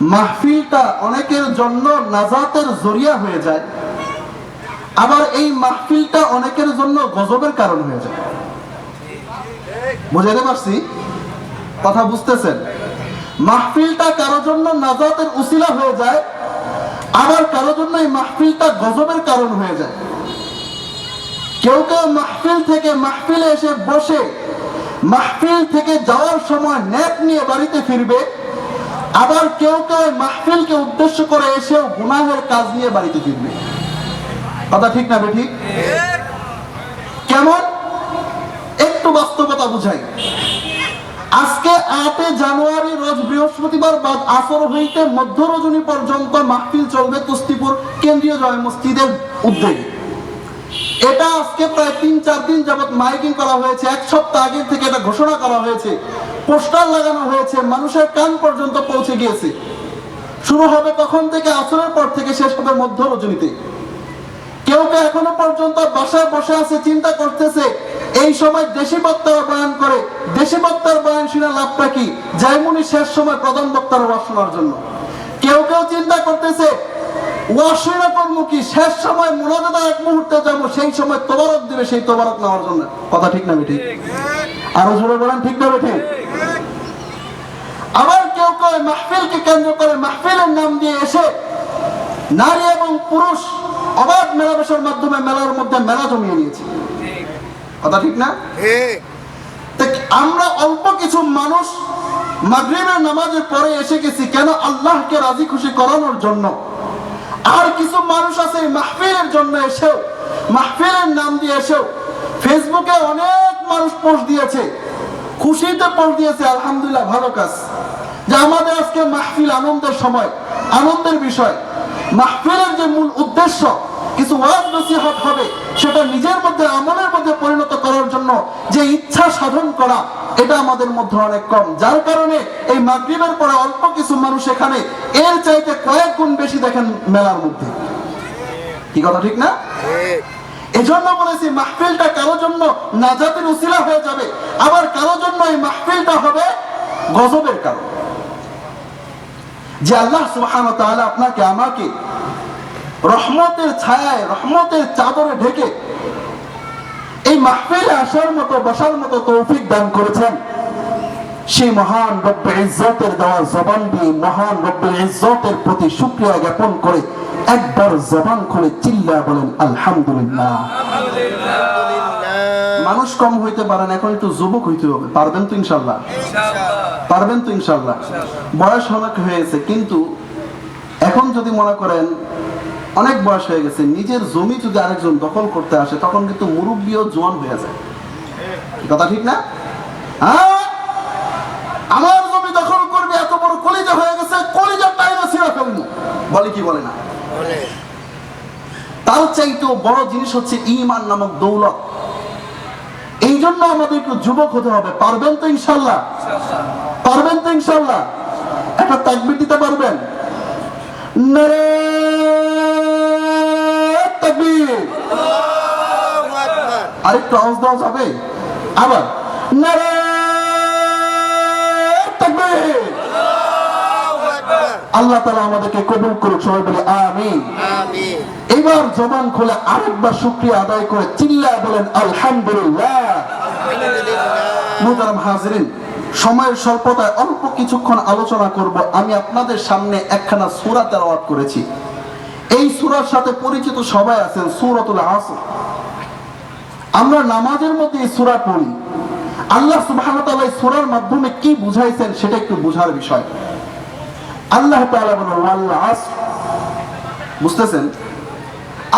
মাহফিলটা অনেকের জন্য নাজাতের জরিয়া হয়ে যায়। আবার এই মাহফিলটা অনেকের জন্য গজবের কারণ হয়ে যায়। বুঝাতে পারছি? কথা বুঝতেছেন? মাহফিলটা কারও জন্য নাজাতের উসিলা হয়ে যায়, আবার কারও জন্য এই মাহফিলটা গজবের কারণ হয়ে যায়। কেউ কেউ মাহফিল থেকে মাহফিলে এসে বসে, মাহফিল থেকে যাওয়ার সময় নেট নিয়ে বাড়িতে ফিরবে আবার কেউ কেউ মাহফিলকে উদ্দেশ্য করে এসেও গুনাহের কাজ নিয়ে বাড়িতে ফিরবে। কথা ঠিক না ঠিক কেমন? একটু বাস্তবতা বুঝাই। আজকে আটে জানুয়ারি রোজ বৃহস্পতিবার বাদ আসর হইতে মধ্য রজনী পর্যন্ত মাহফিল চলবে কুস্তিপুর কেন্দ্রীয় জয় মসজিদের উদ্যোগে। এটা আজকে প্রায় তিন চার দিন যাবত মাইকিং করা হয়েছে। এক সপ্তাহ আগে থেকে এটা ঘোষণা করা হয়েছে। পোস্টার লাগানো হয়েছে, মানুষের কান পর্যন্ত পৌঁছে গিয়েছে। শুরু হবে তখন থেকে? আসরের পর থেকে, শেষ হবে মধ্য রজনীতে। কেউ কেউ এখনও পর্যন্ত বাসায় বসে আছে, চিন্তা করতেছে, এই সময় দেশি বক্তারা বয়ান করে? দেশি বক্তার বয়ান শুনে লাভটা কি? জাইমুনি শেষ সময় প্রধান বক্তার ওয়াজ শোনার জন্য। কেউ কেউ চিন্তা করতেছে, ওয়াশিরা করব কি শেষ সময় মোনাজাদা এক মুহূর্তে যাব, সেই সময় তোবারক দিবে, সেই তোবারক নেওয়ার জন্য। কথা ঠিক না ঠিক আরও জোরে বলেন, ঠিক না ঠিক আবার কেউ কেউ মাহফিলকে কেন্দ্র করে মাহফিলের নাম দিয়ে এসে নারী এবং পুরুষ অবাধ মেলামেশার মাধ্যমে মেলার মধ্যে মেলা জমিয়ে নিয়েছে। কথা ঠিক না? আমরা অল্প কিছু মানুষ মাগরিবের নামাজের পরে এসে গেছি কেন আল্লাহকে রাজি খুশি করানোর জন্য? আর কিছু মানুষ আছে মাহফিলের জন্য এসেও মাহফিলের নাম দিয়ে এসেও ফেসবুকে অনেক মানুষ পোস্ট দিয়েছে। খুশিতে পোস্ট দিয়েছে আলহামদুলিল্লাহ ভালো কাজ। যে আমাদের আজকে মাহফিল আনন্দের সময়, আনন্দের বিষয়। মাহফিলের যে মূল উদ্দেশ্য, কিছু ওয়াজ নসিহত হবে, সেটা নিজের মধ্যে, আমলের মধ্যে পরিণত করার জন্য যে ইচ্ছা সাধন করা, এটা আমাদের মধ্যে অনেক কম। যার কারণে এই মাগরিবের পরে অল্প কিছু মানুষ এখানে, এর চাইতে কয়েক গুণ বেশি দেখেন মেলার মধ্যে। কি কথা ঠিক না? এজন্য বলেছি, মাহফিলটা কারও জন্য নাজাতের উসিলা হয়ে যাবে। আবার কারও জন্য এই মাহফিলটা হবে গজবের কারণ। যে আল্লাহ সুবহানাহু ওয়া তাআলা আপনাকে, আমাকে রহমতের ছায়ায়, রহমতের চাদরে ঢেকে এই মাহফিলে আসার মতো, বসার মতো তৌফিক দান করেছেন। সেই মহান রব্বে ইজ্জতের দেওয়া জবান দিয়ে, মহান রব্বে ইজ্জতের প্রতি শুকরিয়া জ্ঞাপন করে একবার জবান খুলে চিল্লা বলেন, আলহামদুলিল্লাহ। মানুষ কম হইতে পারেন এখন একটু যুবক হইতে হবে। পারবেন তো ইনশাল্লাহ? পারবেন তো ইনশাল্লাহ? বয়স অনেক হয়েছে কিন্তু এখন যদি মনে করেন অনেক বয়স হয়ে গেছে নিজের জমি যদি আরেকজন দখল করতে আসে তখন কিন্তু মুরব্বীও জোয়ান হয়ে যায়। কথা ঠিক না? হ্যাঁ? আমার জমি দখল করবে এত বড় কলিজা হয়ে গেছে কলিজার টাইমে ছিঁড়ে ফেলব। বলে কি বলে না? তার চাইতেও বড় জিনিস হচ্ছে ইমান নামক দৌলত। জন্য আমাদের একটু যুবক হতে হবে। পারবেন তো ইনশাল্লাহ পারবেন তো ইনশাল্লাহ একটা তাকবির দিতে পারবেন? আরেকটু আওয়াজ দেওয়া যাবে? আবার আল্লাহ তালা আমাদেরকে কবুল করুক সবাই বলে আমিন। এবার জবান খুলে আরেকবার শুক্রিয়া আদায় করে চিল্লা বলেন আলহামদুলিল্লাহ। হাজরিন সময়ের স্বল্পতায় অল্প কিছুক্ষণ আলোচনা করব। আমি আপনাদের সামনে একখানা সূরা তেলাওয়াত করেছি। এই সূরার সাথে পরিচিত সবাই আছেন সূরাতুল আসর। আমরা নামাজের মধ্যে এই সূরা পড়ি। আল্লাহ সুবহানাহু ওয়া তাআলা এই সূরার মাধ্যমে কি বুঝাইছেন সেটা একটু বোঝার বিষয়। আল্লাহ তাআলা বলেন ওয়াল আসর। বুঝতেছেন?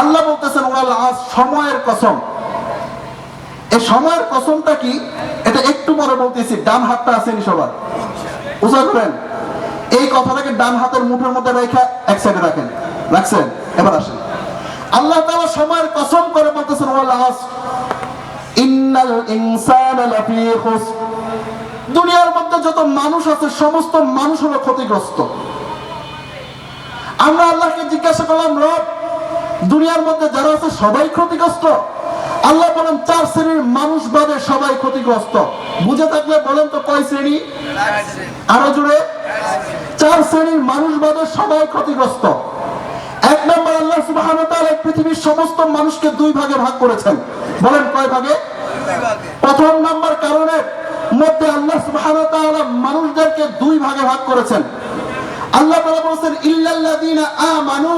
আল্লাহ বলতেছেন ওরা আস, সময়ের কসম। এই সময়ের কসমটা কি? এটা একটু পরে বলতেছি, ডান হাতটা আসেনি সবার? বুঝা করেন। এই কথাটাকে ডান হাতের মুঠের মধ্যে রেখে এক সাইডে রাখেন। রাখছেন? এবার আসেন। আল্লাহ সময়ের কসম করে বলতেছেন ওয়াল আস, ইন্নাল ইনসানা দুনিয়ার মধ্যে যত মানুষ আছে, সমস্ত মানুষ হলো ক্ষতিগ্রস্ত। আমরা আল্লাহকে জিজ্ঞাসা করলাম, রব দুনিয়ার মধ্যে যারা আছে সবাই ক্ষতিগ্রস্ত। আল্লাহ বলেন, চার শ্রেণির মানুষ বাদে সবাই ক্ষতিগ্রস্ত। বুঝে থাকলে বলেন তো কয় শ্রেণি? আরও জুড়ে চার শ্রেণির মানুষ বাদে সবাই ক্ষতিগ্রস্ত। এক নম্বর, আল্লাহ তাআলা পৃথিবীর সমস্ত মানুষকে দুই ভাগে ভাগ করেছেন। বলেন কয় ভাগে? প্রথম নম্বর কারণের মধ্যে আল্লাহ তাআলা মানুষদেরকে দুই ভাগে ভাগ করেছেন। আল্লাহ বলেছেন, ইল্লাল্লাযীনা আমানু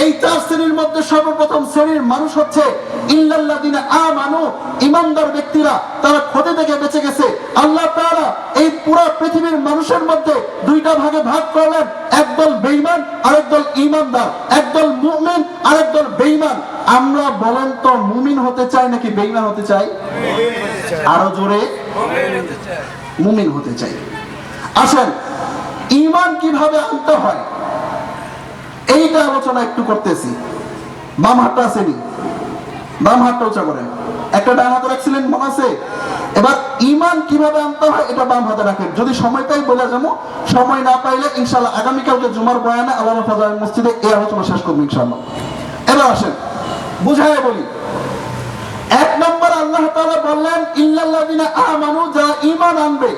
এই চার শ্রেণির মধ্যে সর্বপ্রথম শ্রেণির মানুষ হচ্ছে আমানু ব্যক্তিরা। তারা ক্ষতি থেকে বেঁচে গেছে। আল্লাহ তাআলা এই পুরো পৃথিবীর মানুষের মধ্যে দুইটা ভাগে ভাগ করলেন। একদল বেঈমান আরেকদল ঈমানদার একদল মুমিন আরেকদল বেঈমান। আমরা বলেন তো মুমিন হতে চাই নাকি বেঈমান হতে চাই? আরও জোরে। মুমিন হতে চাই। আসেন, ঈমান কীভাবে আনতে হয়? এইটা আলোচনা একটু করতেছি। বাম হাতটা আসেনি বাম হাতটা উঁচা করেন। একটা ডান হাতে রাখছিলেন মনে আছে? এবার ইমান কীভাবে আনতে হয়, এটা বাম হাতে রাখেন। যদি সময় পাই বলে যাব, সময় না পাইলে ইনশাল্লাহ আগামীকালকে জুমার বয়ানে আল্লাহ ফাজার মসজিদে এই আলোচনা শেষ করব ইনশাল্লাহ এবার আসেন, বুঝায় বলি। এক নম্বর আল্লাহ তাআলা বললেন, ইল্লাল্লাযিনা আমানু, যারা ঈমান আনবে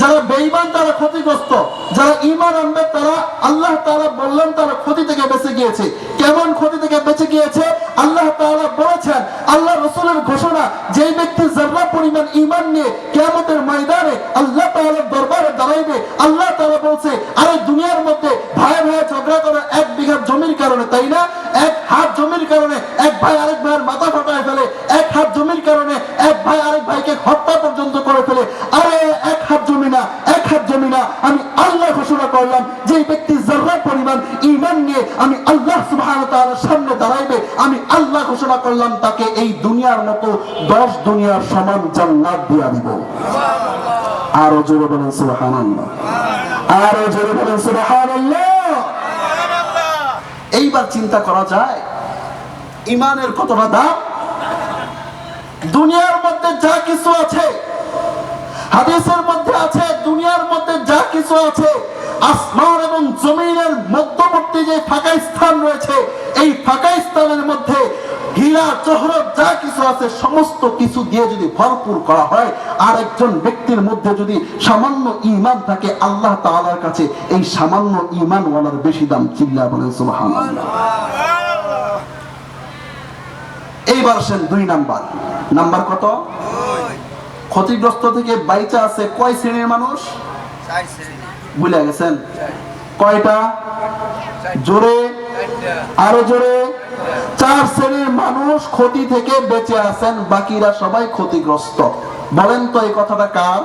যারা বেঈমান, তারা ক্ষতিগ্রস্ত। যারা ঈমান আনবে, তারা আল্লাহ তাআলা বললেন তারা ক্ষতি থেকে বেঁচে গিয়েছে। কেমন ক্ষতি থেকে বেঁচে গিয়েছে? আল্লাহ তাআলা বলেছেন আল্লাহ রাসূলের ঘোষণা, যেই ব্যক্তি যারা পরিমাণ ঈমান নিয়ে কিয়ামতের ময়দানে আল্লাহ তাআলার দরবারে দাঁড়াইবে, আল্লাহ তাআলা বলছে, আরে দুনিয়ার মধ্যে ভাই ভাই ঝগড়া করে এক বিঘা জমির কারণে তাই না? এক হাত জমির কারণে এক ভাই আরেক ভাইয়ের মাথা ফাটায় ফেলে, এক হাত জমির কারণে এক ভাই আরেক ভাইকে হত্যা পর্যন্ত করে আমি আল্লাহ সুবহানাহু সামনে দাঁড়াইবে, আমি আল্লাহ ঘোষণা করলাম, তাকে এই দুনিয়ার মতো দশ দুনিয়ার সমান জান্নাত দিয়া দিব। আরও জোরে বলেন সুবহানাল্লাহ। আরও জোরে বলেন সুবহানাল্লাহ। এইবার চিন্তা করা যায় ইমানের কতটা দাম? দুনিয়ার মধ্যে যা কিছু আছে, হাদিসের মধ্যে আছে, দুনিয়ার মধ্যে যা কিছু আছে আসমান এবং জমিনের মধ্যবর্তী যে ফাঁকা স্থান রয়েছে এই ফাঁকা স্থানের মধ্যে হীরা জহরত যা কিছু আছে সমস্ত কিছু দিয়ে যদি ভরপুর করা হয় আর একজন ব্যক্তির মধ্যে যদি সামান্য ইমান থাকে আল্লাহ তাআলার কাছে এই সামান্য ইমানওয়ালার বেশি দাম চিল্লা বলেন সুবহানাল্লাহ। এইবার আসেন দুই নাম্বার। নাম্বার কত? ক্ষতিগ্রস্ত থেকে বাইচা আছে কয় শ্রেণির মানুষ? ভুলে গেছেন। কয়টা? জোরে? আরও জোরে? চার শ্রেণির মানুষ ক্ষতি থেকে বেঁচে আছেন বাকিরা সবাই ক্ষতিগ্রস্ত। বলেন তো এই কথাটা কার?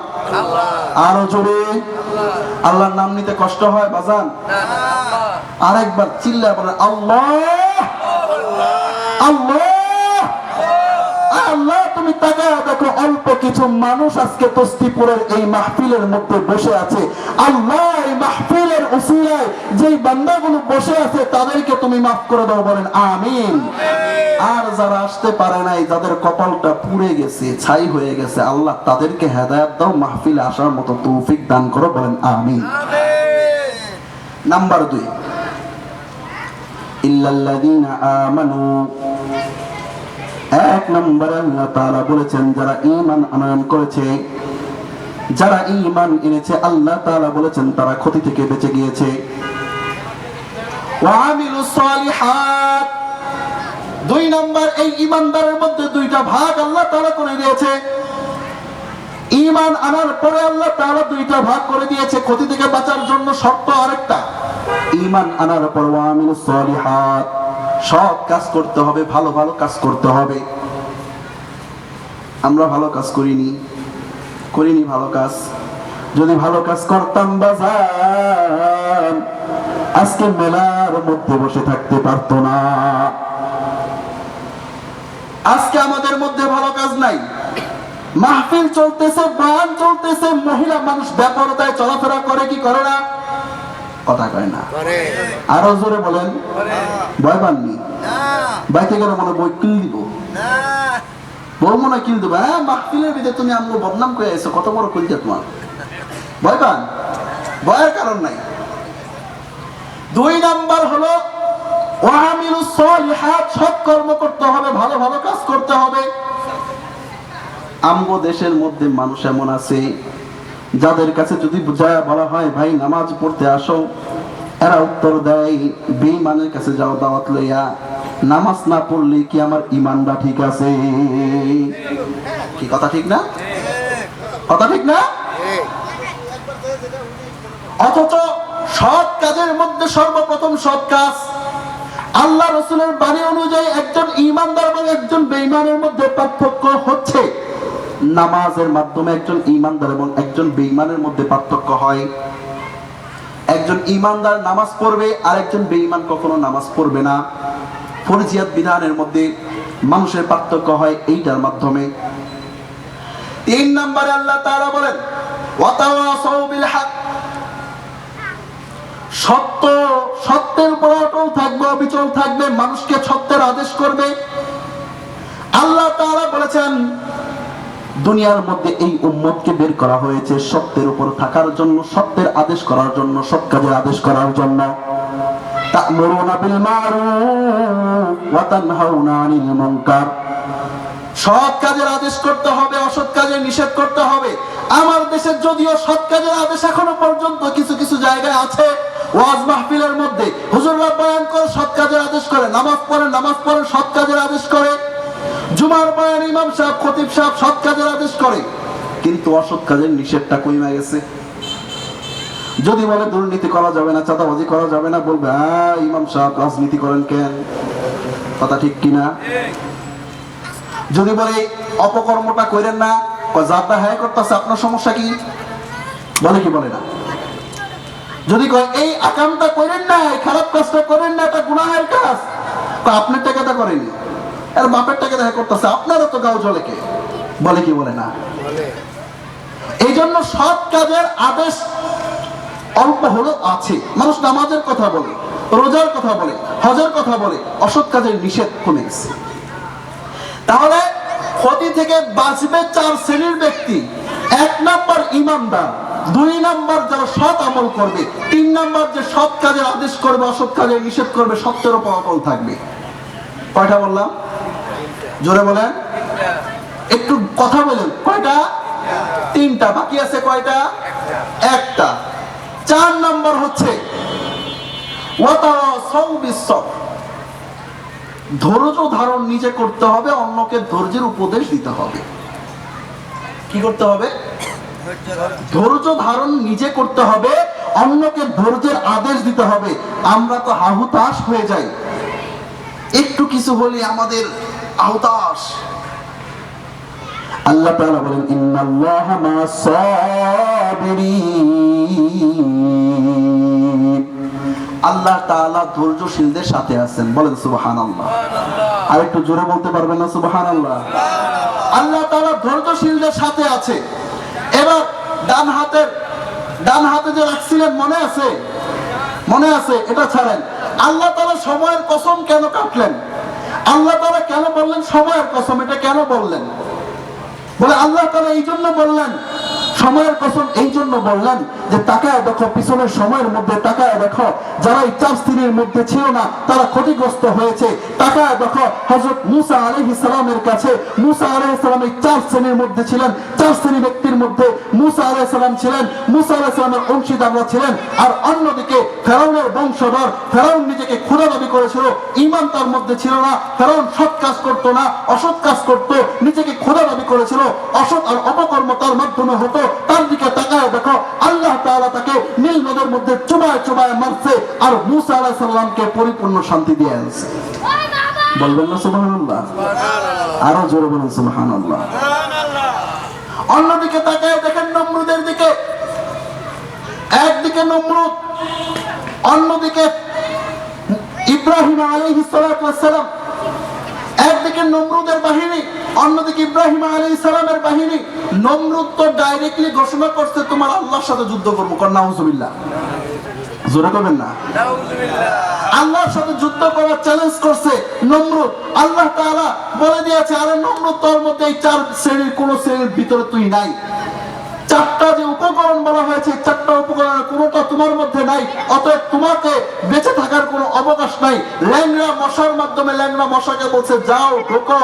আরও জোরে? আল্লাহর নাম নিতে কষ্ট হয় বাজান? আরেকবার চিল্লা বলেন আল্লাহ! আল্লাহ। আল্লাহ! তুমি তাকায় দেখো অল্প কিছু মানুষ আজকে তস্তিপুরের এই মাহফিলের মধ্যে বসে আছে। আল্লাহ এই মাহফিলের উসিলায় যেই বান্দাগুলো বসে আছে, তাদেরকে তুমি মাফ করে দাও, বলেন আমিন। আর যারা আসতে পারে নাই, যাদের কপালটা পুড়ে গেছে, ছাই হয়ে গেছে, আল্লাহ তাদেরকে হেদায়েত দাও, মাহফিলে আসার মতো তৌফিক দান করো, বলেন আমিন। নাম্বার দুই। ইল্লাল্লাযীনা আমানু এক নম্বরে আল্লাহ তাআলা বলেছেন, যারা ঈমান আনয়ন করেছে, যারা ঈমান এনেছে, আল্লাহ তাআলা বলেছেন তারা ক্ষতি থেকে বেঁচে গিয়েছে। দুই নম্বর, এই ঈমানদারের মধ্যে দুইটা ভাগ আল্লাহ তাআলা করে দিয়েছে। ঈমান আনার পরে আল্লাহ তাআলা দুইটা ভাগ করে দিয়েছে, ক্ষতি থেকে বাঁচার জন্য শর্ত আরেকটা। ঈমান আনার পর ওয়া আমিলুস সালিহাত। সব কাজ করতে হবে, ভালো ভালো কাজ করতে হবে। আমরা ভালো কাজ করিনি করিনি ভালো কাজ। যদি ভালো কাজ করতাম বাজার আজকে মেলার মধ্যে বসে থাকতে পারতো না। আজকে আমাদের মধ্যে ভালো কাজ নাই। মাহফিল চলতেছে বান চলতেছে, মহিলা মানুষ ব্যাপারতায় চলাফেরা করে, কি করে না? কথা কয় না। আরও জোরে বলেন। ভয় পাননি বাইকে গেলে মনে বই কিল দিব। বউ মনে কিল দেবো। হ্যাঁ মাহফিলের ভিতরে তুমি আমগো বদনাম করে এসো কত বড় কলজা তোমার? ভয় পান? ভয়ের কারণ নাই। দুই নাম্বার হলো ওয়াহামিলুস সলিহাত সৎ কর্ম করতে হবে ভালো ভালো কাজ করতে হবে। আমগো দেশের মধ্যে মানুষ এমন আছে যাদের কাছে যদি বুঝায়, বলা হয়, ভাই, নামাজ পড়তে আসো। এরা উত্তর দেয়, বেঈমানের কাছে যাও, দাওয়াত লইয়া। নামাজ না পড়লে কি আমার ইমানটা ঠিক আছে? কি কথা ঠিক না? কথা ঠিক না? অথচ সৎ কাজের মধ্যে সর্বপ্রথম সৎ কাজ। আল্লাহ রসুলের বাণী অনুযায়ী একজন ইমানদার এবং একজন বেঈমানের মধ্যে পার্থক্য হচ্ছে। নামাজের মাধ্যমে একজন ইমানদার এবং একজন বেঈমানের মধ্যে পার্থক্য হয়। একজন ইমানদার নামাজ পড়বে আর একজন বেঈমান কখনো নামাজ পড়বে না। ফরজিয়াত বিধানের মধ্যে মানুষের পার্থক্য হয় এইটার মাধ্যমে। তিন নম্বরে আল্লাহ তাআলা বলেন সত্য, সত্যের উপর অটল থাকবে, অবিচল থাকবে, মানুষকে সত্যের আদেশ করবে। আল্লাহ তাআলা বলেছেন দুনিয়ার মধ্যে এই উম্মতকে বের করা হয়েছে সত্যের উপর থাকার জন্য, সত্যের আদেশ করার জন্য, সৎ কাজের আদেশ করার জন্য। বিল সৎ কাজের আদেশ করতে হবে, অসৎ নিষেধ করতে হবে। আমার দেশের যদিও সৎ কাজের আদেশ এখনও পর্যন্ত কিছু কিছু জায়গায় আছে। ওয়াজ মাহফিলের মধ্যে হুজুররা বয়ান করে সৎ কাজের আদেশ করে, নামাজ পড়ে নামাজ পড়ে সৎ কাজের আদেশ করে। জুমার বয়ান ইমাম সাহেব, খতিব সাহেব সৎ করে। কিন্তু অসৎ কাজের নিষেধটা কমে গেছে। যদি বলে দুর্নীতি করা যাবে না চাঁদাবাজি করা যাবে না বলবে হ্যাঁ ইমাম সাহেব রাজনীতি করেন কেন? কথা ঠিক কিনা? যদি বলে অপকর্মটা করেন না যারটা হ্যাঁ করতেছে আপনার সমস্যা কি? বলে কি বলে না? যদি কয় এই আকামটা করেন না খারাপ কাজটা করেন না এটা গুনাহের কাজ। কয়, আপনার টাকাটা করেনি। আর বাপের টাকা দেখা করতেছে আপনারও তো গাও চলে কে? বলে কি বলে না? এই জন্য সৎ কাজের আদেশ অল্প হলেও আছে। মানুষ নামাজের কথা বলে রোজার কথা বলে হজের কথা বলে অসৎ কাজের নিষেধ কমে গেছে। তাহলে ক্ষতি থেকে বাঁচবে চার শ্রেণির ব্যক্তি। এক নাম্বার ইমানদার দুই নাম্বার যারা সৎ আমল করবে তিন নাম্বার যে সৎ কাজের আদেশ করবে অসৎ কাজের নিষেধ করবে সত্যের উপর অটল থাকবে। কয়টা বললাম? জোরে বলেন। একটু কথা বলেন। কয়টা? তিনটা। বাকি আছে কয়টা? একটা। চার নম্বর হচ্ছে ধৈর্য ধারণ নিজে করতে হবে, অন্যকে ধৈর্যের উপদেশ দিতে হবে। কি করতে হবে? ধৈর্য ধারণ নিজে করতে হবে, অন্যকে ধৈর্যের আদেশ দিতে হবে। আমরা তো আহুতাশ হয়ে যাই। একটু কিছু হলে আমাদের আহুতাশ আল্লাহ তাআলা বলেন ইন্নাল্লাহা মা'আস সাবিরিন। আল্লাহ তাআলা ধৈর্যশীলদের সাথে আছেন। বলেন সুবহানাল্লাহ। আর একটু জোরে বলতে পারবেন না সুবহানাল্লাহ? আল্লাহ তাআলা ধৈর্যশীলদের সাথে আছে। এবার ডান হাতের ডান হাতে যে রাখছিলেন মনে আছে? মনে আছে? এটা ছাড়েন। আল্লাহ তাআলা সময়ের কসম কেন কাটলেন? আল্লাহ তাআলা কেন বললেন সময়ের কসম? এটা কেন বললেন? বলে আল্লাহ তালা এই জন্য বললেন সময়ের কসম এই জন্য বললেন যে তাকায় দেখো, পিছনের সময়ের মধ্যে তাকায় দেখো, যারা এই চার স্ত্রীর মধ্যে ছিল না, তারা ক্ষতিগ্রস্ত হয়েছে। তাকায় দেখো, হযরত মুসা আলাইহিস সালামের কাছে, মুসা আলাইহিস সালাম এই চার শ্রেণির মধ্যে ছিলেন, চার শ্রেণি ব্যক্তির মধ্যে মুসা আলাইহিস সালাম ছিলেন, মুসা আলাইহিস সালামের অংশীদাররা ছিলেন, আর অন্যদিকে ফেরাউনের বংশধর, ফেরাউন নিজেকে ক্ষুধা দাবি করেছিল, ঈমান তার মধ্যে ছিল না, ফেরাউন সৎ কাজ করত না, অসৎ কাজ করত, নিজেকে ক্ষুধা দাবি করেছিল, অসৎ আর অপকর্ম তার মাধ্যমে হতো তার দিকে তাকায় দেখো, আল্লাহ তাআলা তাকে নীল নদের মধ্যে চুবায় চুবায় মারছে আর মুসা আলাইহিস সালামকে পরিপূর্ণ শান্তি দিয়ে আনছে। বলবেন না আরও জোরে বলুন অন্যদিকে তাকায় দেখেন নমরুদের দিকে। একদিকে নমরুদ, অন্যদিকে ইব্রাহিম সালাতু সালাম। একদিকে নমরুদের বাহিনী। অন্যদিকে ইব্রাহিম আলী সালামের বাহিনী নমরুদ তো ডাইরেক্টলি ঘোষণা করছে তোমার আল্লাহর সাথে যুদ্ধ করব। কন্যা হুজুবিল্লাহ জোরে করবেন না? আল্লাহর সাথে যুদ্ধ করার চ্যালেঞ্জ করছে নমরুদ। আল্লাহ তাআলা বলে দিয়েছে আরে নমরুদ তোর মধ্যে এই চার শ্রেণির কোন শ্রেণির ভিতরে তুই নাই। চারটা যে উপকরণ বলা হয়েছে চারটা উপকরণের কোনোটা তোমার মধ্যে নাই। অতএব তোমাকে বেঁচে থাকার কোনো অবকাশ নাই। ল্যাংরা মশার মাধ্যমে ল্যাংরা মশাকে বলছে যাও ঢোকো।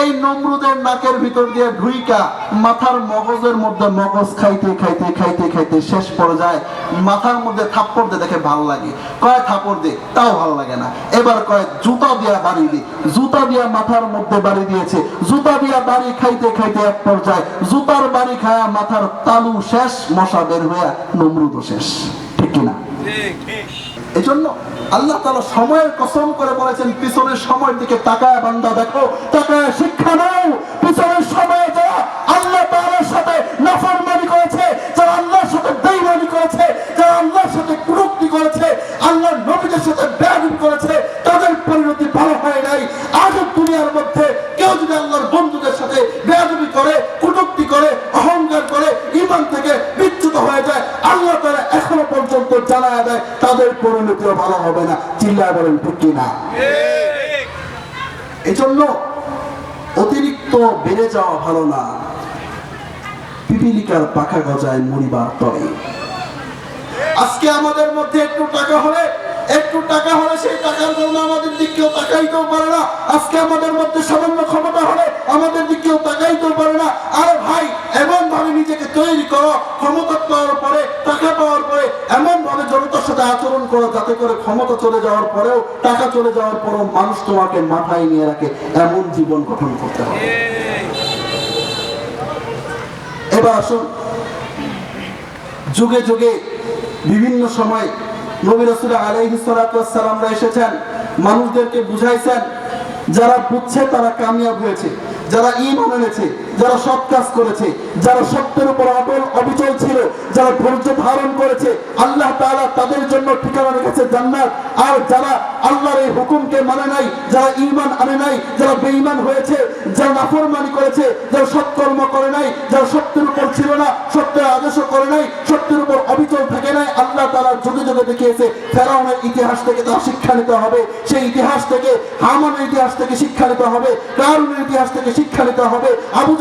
এই নমরুদের নাকের ভিতর দিয়ে ঢুইকা মাথার মগজের মধ্যে মগজ খাইতে খাইতে খাইতে খাইতে শেষ পর্যায়ে মাথার মধ্যে থাপ্পড় দিয়ে দেখে ভালো লাগে। কয় থাপ্পড় দে? তাও ভালো লাগে না। এবার কয় জুতা দিয়া বাড়ি দি। জুতা দিয়া মাথার মধ্যে বাড়ি দিয়েছে। জুতা দিয়া বাড়ি খাইতে খাইতে এক পর্যায়ে জুতার বাড়ি খায়া মাথার তালু শেষ মশা বের হইয়া নমরুদও শেষ। ঠিক কিনা? এই জন্য আল্লাহ তালা সময়ের কসম করে বলেছেন, পিছনের সময়ের দিকে তাকায় বান্দা, দেখো, তাকায়, শিক্ষা নাও, পিছনের সময়ে পরিণতিও ভালো হবে না, চিল্লায় বলেন, ঠিক না এই জন্য অতিরিক্ত বেড়ে যাওয়া ভালো না। পিপিলিকার পাখা গজায় মরিবার তরে। আজকে আমাদের মধ্যে একটু টাকা হলে একটু টাকা হলে সেই টাকার জন্য আমাদের দিক কেউ তাকাইতেও পারে না। আজকে আমাদের মধ্যে সামান্য ক্ষমতা হলে আমাদের দিক কেউ তাকাইতেও পারে না। আরে ভাই এমন ভাবে নিজেকে তৈরি করো, ক্ষমতা পাওয়ার পরে, টাকা পাওয়ার পরে এমন ভাবে জনতার সাথে আচরণ করো যাতে করে ক্ষমতা চলে যাওয়ার পরেও, টাকা চলে যাওয়ার পরেও মানুষ তোমাকে মাথায় নিয়ে রাখে, এমন জীবন গঠন করতে হবে। এবার আসুন। যুগে যুগে বিভিন্ন সময় নবী রসুল আলাইহিসালামরা এসেছেন মানুষদেরকে বুঝাইছেন যারা বুঝছে তারা কামিয়াব হয়েছে যারা ইমান এনেছে। যারা সৎ কাজ করেছে, যারা সত্যের উপর অটল অবিচল ছিল, যারা ধৈর্য ধারণ করেছে, আল্লাহ তাআলা তাদের জন্য ঠিকানা রেখেছে জান্নাত। আর যারা আল্লাহর এই হুকুমকে মানে নাই, যারা ঈমান আনে নাই, যারা বেঈমান হয়েছে, যারা নাফরমানি করেছে, যারা সৎকর্ম করে নাই, যারা সত্যের উপর ছিল না, সত্যের আদেশও করে নাই, সত্যের উপর অবিচল থাকে নাই, আল্লাহ তাআলা যুগে যুগে দেখিয়েছে, ফেরাউনের ইতিহাস থেকে তা শিক্ষা নিতে হবে, সেই ইতিহাস থেকে হামানের ইতিহাস থেকে শিক্ষা নিতে হবে কারুনের ইতিহাস থেকে শিক্ষা নিতে হবে, আবু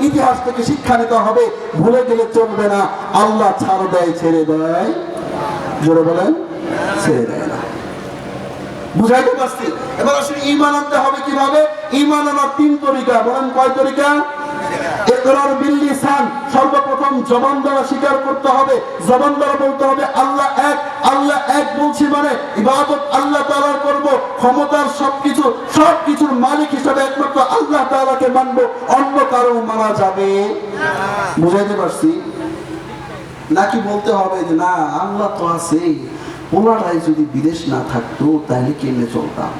ইতিহাস থেকে শিক্ষা নিতে হবে। ভুলে গেলে চলবে না। আল্লাহ ছাড় দেয়, ছেড়ে দেয়। জোরে বলেন, ছেড়ে দেয় না। বুঝাইতে পারছি? এবার আসলে ইমান আনতে হবে কীভাবে? ইমান আনার তিন তরিকা। বলেন কয় তরিকা? ইকরার বিল লিসান সর্বপ্রথম জবান দ্বারা স্বীকার করতে হবে। জবান দ্বারা বলতে হবে, আল্লাহ এক আল্লাহ এক বলছি মানে ইবাদত আল্লাহ করব, ক্ষমতার সবকিছু, সবকিছুর মালিক একমাত্র আল্লাহ মানব, অন্য কারও মানা যাবে বুঝাইতে পারছি? নাকি বলতে হবে যে, না, আল্লাহ তো আছে ওনারাই যদি বিদেশ না থাকতো তাহলে কেমনে চলতাম?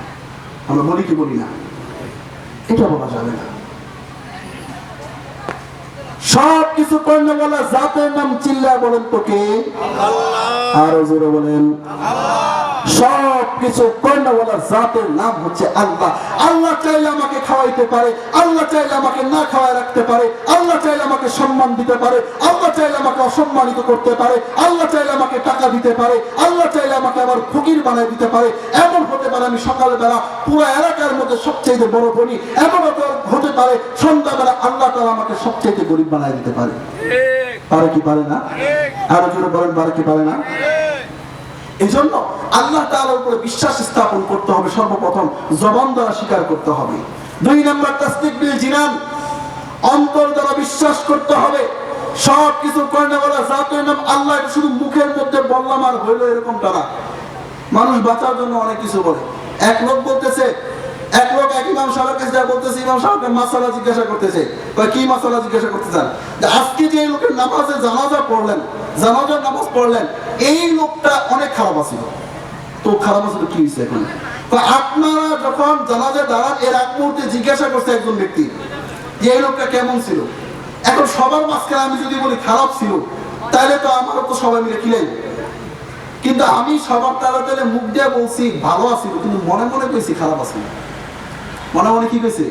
আমরা বলি কি বলি না? এটা বলা যাবে না। সব কিছু করলে বলে জাতের নাম চিল্লা বলেন তোকে আরও জোরে বলেন। সব কিছু জাতের নাম হচ্ছে আল্লাহ। আল্লাহ চাইলে আমাকে খাওয়াইতে পারে আল্লাহ চাইলে আমাকে না খাওয়ায় রাখতে পারে আল্লাহ চাইলে আমাকে সম্মান দিতে পারে আল্লাহ চাইলে আমাকে অসম্মানিত করতে পারে আল্লাহ চাইলে আমাকে টাকা দিতে পারে আল্লাহ চাইলে আমাকে আবার ফকির বানায় দিতে পারে। এমন হতে পারে আমি সকালবেলা পুরো এলাকার মধ্যে সবচেয়ে বড় ধনী এমন হতে- পারে সন্ধ্যাবেলা আল্লাহ তাআলা আমাকে সবচেয়ে গরিব বানায় দিতে পারে। পারে কি পারে না? আরও জোরে বলেন পারে কি পারে না? এই জন্য আল্লাহ তাআলার উপরে বিশ্বাস স্থাপন করতে হবে, সর্বপ্রথম জবান দ্বারা স্বীকার করতে হবে। দুই নম্বর তাসদিক বিল জিনান, অন্তর দ্বারা বিশ্বাস করতে হবে। সব কিছু কর্ণে বলা জাতের নাম আল্লাহ শুধু মুখের মধ্যে বললাম আর হইল এরকমটা না। মানুষ বাঁচার জন্য অনেক কিছু বলে। এক লোক বলতেছে, এক লোক এক ইমাম সাহেবের কাছে যা বলতেছে, ইমাম সাহেবকে মাসালা জিজ্ঞাসা করতেছে। কি মাসালা জিজ্ঞাসা করতে চান? আজকে যে লোকের নামাজে জানাজা পড়লেন জানাজার নামাজ পড়লেন, এই লোকটা অনেক খারাপ আছিল। তো খারাপ আছিল কি হয়েছে এখন? আপনারা যখন জানাজা দাঁড়ান, এর এক মুহূর্তে জিজ্ঞাসা করছে একজন ব্যক্তি যে, এই লোকটা কেমন ছিল? এখন সবার মাঝখানে আমি যদি বলি, খারাপ ছিল তাহলে তো আমারও তো সবাই মিলে খিলাই কিন্তু আমি সবার তারা তাহলে মুখ দিয়ে বলছি, ভালো আছিল কিন্তু মনে মনে কইছি, খারাপ আছিল মনে মনে কি কইছে?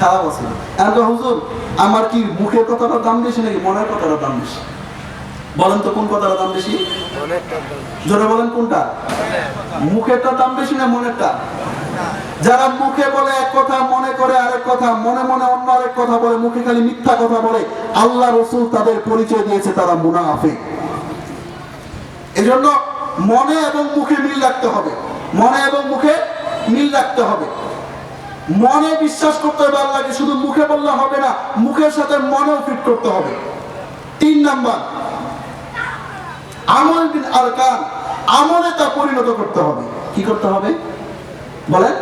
খারাপ আছিল। এখন হুজুর, আমার কি মুখের কথাটা দাম বেশি নাকি মনের কথাটা দাম বেশি? বলেন তো কোন কথাটার দাম বেশি? জোরে বলেন কোনটা? মুখেরটা দাম বেশি না মনেরটা? যারা মুখে বলে এক কথা, মনে করে আরেক কথা, মনে মনে অন্য আরেক কথা বলে, মুখে খালি মিথ্যা কথা বলে, আল্লাহ রসুল তাদের পরিচয় দিয়েছে, তারা মুনাফে এজন্য মনে এবং মুখে মিল রাখতে হবে। মনে এবং মুখে মিল রাখতে হবে। মনে বিশ্বাস করতে হবে আল্লাহকে, শুধু মুখে বললে হবে না, মুখের সাথে মনেও ফিট করতে হবে। তিন নাম্বার আমল বিন আরকান, আমলে তা পরিণত করতে হবে। কি করতে হবে? বলেন,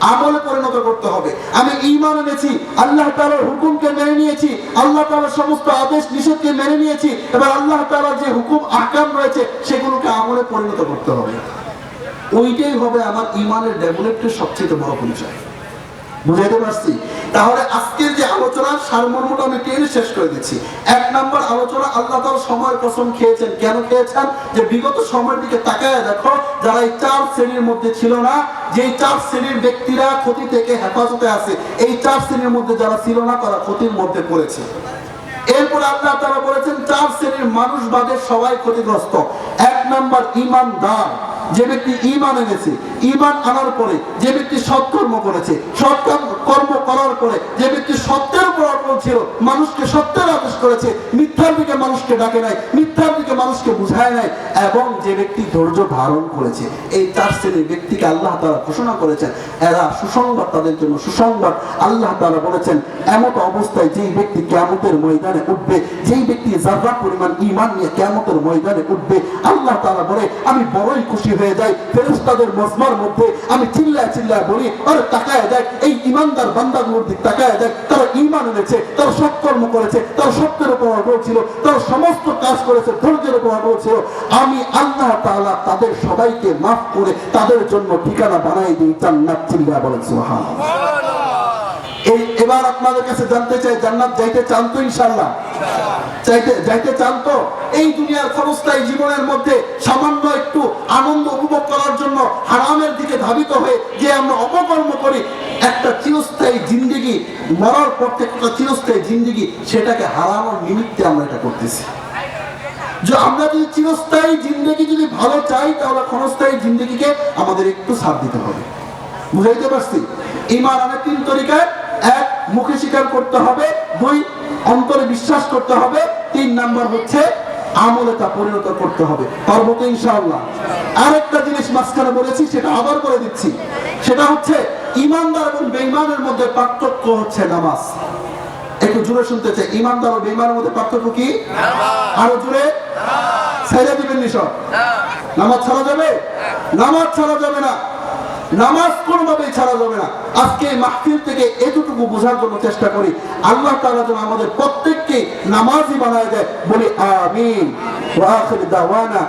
আমলে পরিণত করতে হবে। আমি ঈমান এনেছি, আল্লাহ তাআলার হুকুমকে মেনে নিয়েছি, আল্লাহ তাআলার সমস্ত আদেশ নিষেধকে মেনে নিয়েছি, এবার আল্লাহ তাআলার যে হুকুম, আহকাম রয়েছে, সেগুলোকে আমলে পরিণত করতে হবে। ওইটাই হবে আমার ইমানের ডেভেলপের সবচেয়ে বড় পরিচয়। বুঝাইতে পারছি? তাহলে আজকের যে আলোচনার সারমর্মটা আমি টেনে শেষ করে দিচ্ছি। এক নম্বর আলোচনা, আল্লাহ তাআলা সময়ের কসম খেয়েছেন। কেন খেয়েছেন? যে বিগত সময়ের দিকে তাকায় দেখো, যারা এই চার শ্রেণির মধ্যে ছিল না যে চার শ্রেণির ব্যক্তিরা ক্ষতি থেকে হেফাজতে আছে, এই চার শ্রেণির মধ্যে যারা ছিল না, তারা ক্ষতির মধ্যে পড়েছে। এরপর আল্লাহ তারা বলেছেন, চার শ্রেণির মানুষ বাদে সবাই ক্ষতিগ্রস্ত। এক নাম্বার ইমানদার যে ব্যক্তি ইমান এনেছে ইমান আনার পরে যে ব্যক্তি সৎকর্ম করেছে সৎ কাম- কর্ম করার পরে যে ব্যক্তি সত্যের উপর অটল ছিল, মানুষকে সত্যের আদেশ করেছে, মিথ্যার দিকে মানুষকে ডাকে নাই, মিথ্যার দিকে মানুষকে বুঝায় নাই, এবং যে ব্যক্তি ধৈর্য ধারণ করেছে, এই চার শ্রেণির ব্যক্তিকে আল্লাহ তারা ঘোষণা করেছেন। এরা সুসংবাদ, তাদের জন্য সুসংবাদ। আল্লাহ তারা বলেছেন, এমত অবস্থায় যেই ব্যক্তি কেমতের ময়দানে উঠবে, যেই ব্যক্তি জাররা পরিমাণ ইমান নিয়ে কেমতের ময়দানে উঠবে, আল্লাহ তারা বলে, আমি বড়ই খুশি হয়ে যাই, ফেরেশতাদের মজমার মধ্যে আমি চিল্লায় চিল্লায় বলি, আরে তাকায় দেখ, এই ইমানদার বান্দাগুলোর দিক তাকায় দেখ, তারা ইমান এনেছে, তারা সৎকর্ম করেছে, তারা সত্যের উপর অটল ছিল, তারা সমস্ত কাজ করেছে, ধৈর্যের উপর অটল ছিল। আমি আল্লাহ তাআলা তাদের সবাইকে মাফ করে তাদের জন্য ঠিকানা বানাই দিই, জান্নাত চিল্লা বলেন, সুবহানাল্লাহ। এই এবার আপনাদের কাছে জানতে চাই, জান্নাত যাইতে চান তো ইনশাল্লাহ চাইতে যাইতে চান তো? এই দুনিয়ার ক্ষণস্থায়ী জীবনের মধ্যে সামান্য একটু আনন্দ উপভোগ করার জন্য হারামের দিকে ধাবিত হয়ে যে আমরা অপকর্ম করি। একটা চিরস্থায়ী জিন্দিগি, মরার পর চিরস্থায়ী জিন্দিগি, সেটাকে হারানোর নিমিত্তে আমরা এটা করতেছি। যে আমরা যদি চিরস্থায়ী জিন্দগি যদি ভালো চাই, তাহলে ক্ষণস্থায়ী জিন্দগিকে আমাদের একটু ছাড় দিতে হবে। বুঝাইতে পারছি? ইমান অনেক তিন তরিকায় এক মুখে স্বীকার করতে হবে। দুই অন্তরে বিশ্বাস করতে হবে। তিন নাম্বার হচ্ছে আমলে তা পরিণত করতে হবে। তো ইনশাআল্লাহ? আরেকটা জিনিস মাঝখানে বলেছি সেটা আবার বলে দিচ্ছি। সেটা হচ্ছে ইমানদার এবং বেঈমানের মধ্যে পার্থক্য হচ্ছে নামাজ। একটু জুড়ে শুনতে চাই। ইমানদার ও বেঈমানের মধ্যে পার্থক্য কি? আরও জুড়ে ছেড়ে দিবেন নিশব নামাজ ছাড়া যাবে? নামাজ ছাড়া যাবে না। নামাজ কোনোভাবে ছাড়া যাবে না। আজকে মাহফিল থেকে এতটুকু বোঝার জন্য চেষ্টা করি, আল্লাহ তাআলা যেন আমাদের প্রত্যেককে নামাজই বানায় দেয় বলি আমিন। ওয়া আখির দাওয়ানা